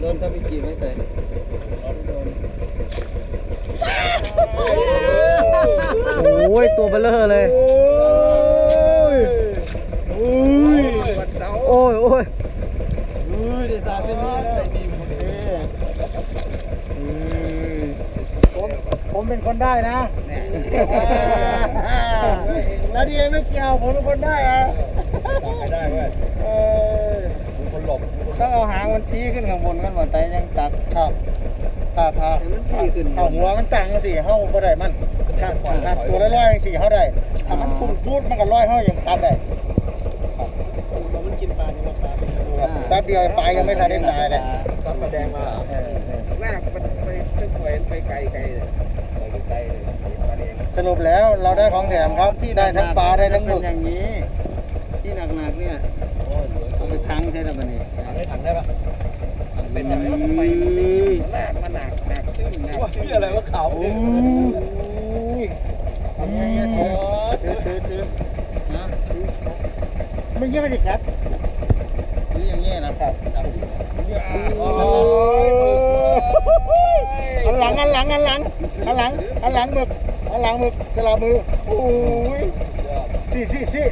โดนถ้าไปกี่ไม่แต่โอ้ยตัวเบลเลอร์เลย โอ้ย โอ้ย โอ้ยโอ้ยโอ้ยได้สาเป็นนี้ได้ดีหมดเลยผมผมเป็นคนได้นะ แล้วดีไม่เกี่ยวผมเป็นคนได้อะ ตักให้ได้เว้ย เออ มีคนหลบ ต้องเอาหาง มันชี้ขึ้นข้างบนกันว่าแต่ยังตัก ครับถ้าถ้าให้มันชี้ขึ้นถ้าหัวมันตั้งสิเฮาบ่ได้มันถ้าถ้าตัวละร้อยสิเฮาได้ถ้ามันพุ่งพูดมันก็ร้อยเฮายังตามได้มันกินปลาเนี่ยปลาแป๊บเดียวปลายังไม่ทันได้ตายเลยตักปลาแดงมาลากมันไปเครื่องไฟไปไกลไกลเลยไปไกลเลยปลาแดงสรุปแล้วเราได้ของแถมครับที่ได้ทั้งปลาได้ทั้งหมึก เป็นอย่างนี้ ที่หนักๆเนี่ย ไปทังใช่ไหมบัดนี้ถังได้ถังได้ปะเป็นอะไรวะทำไมมันไม่ลากมาหนักหนักขึ้นหนักขึ้นอะไรวะเขาโอ้ยทำยังไงถือถือถือถือนะไม่เยอะไม่ได้กัดคืออย่างนี้นะครับโอ้อันหลังอันหลังอันหลังอันหลังอันหลังหมึกอันหลังหมึกสลับมือโอ้ยสี่สี่สี่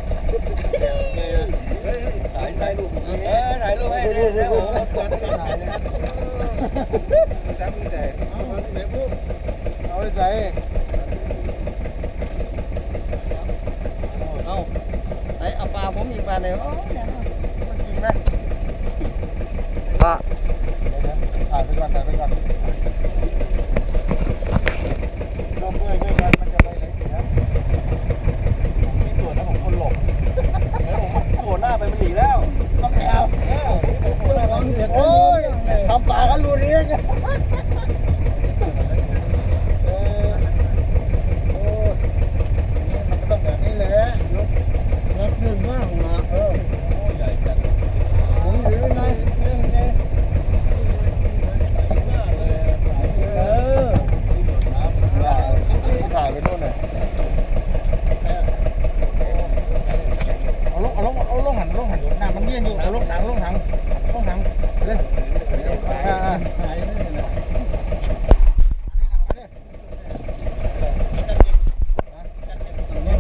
ถ่ายถ่ายรูปเออถ่ายรูปให้ได้ แล้วโอ้โหกดถ่ายเลยจับมือใจเอาไปใส่เอาไอ้เอาปลาผมอีกปลาเลยโอ้ยเนี่ยนะมันกินไหมปลาถ่ายไปก่อนถ่ายไปก่อนร่วมด้วยด้วยกันมันจะไปไหนเสีย มีส่วนนะผมคนหลบเดี๋ยวผมโผล่หน้าไปมันหนีแล้ว ต้องแอบโอ้ยทำปากกันรูนี้ไงเออโอ้ยมันก็ต้องแบบนี้แหละยกยกขึ้นมากมาเออ ใหญ่จัด ผมถือไงนี่ไงเออถ่ายไปนู่นน่ะเอาลงเอาลงเอาลงหันล เย็นอยู่เอาลงถังลงถังลงถังเลยอ่าอ่า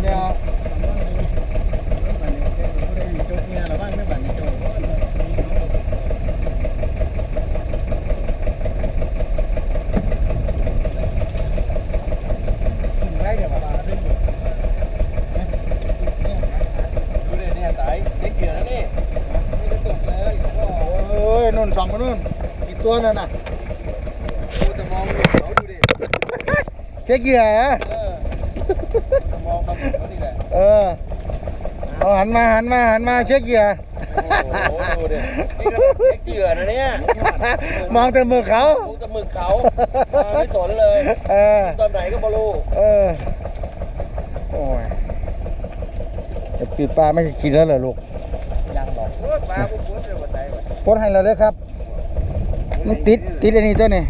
เดี๋ยวไว้เดี๋ยวมาเรื่อง ดูดิเนี่ยสายเล็กเกียร์นะนี่นี่ก็ตกเลยโอ้โห โอ้ย นู่นสองมานู่นอีกตัวนั่นน่ะกูจะมองเขาดูดิเช็คเหยื่อเหรอเออมองมาเขานี่แหละเออเอาหันมาหันมาหันมาเช็คเหยื่อโอ้โหดูดินี่ก็เล็กเกียร์นะเนี่ยมองแต่มือเขาลูกตะมึกเขามาไม่สนเลยเออตอนไหนก็ไม่รู้เออโอ้ยจะปิดปลาไม่กินแล้วเหรอลูก ปลาพวกผมเลยวันไหนวะโพสต์ให้เราด้วยครับ มันติดติดอันนี้ตัวนี้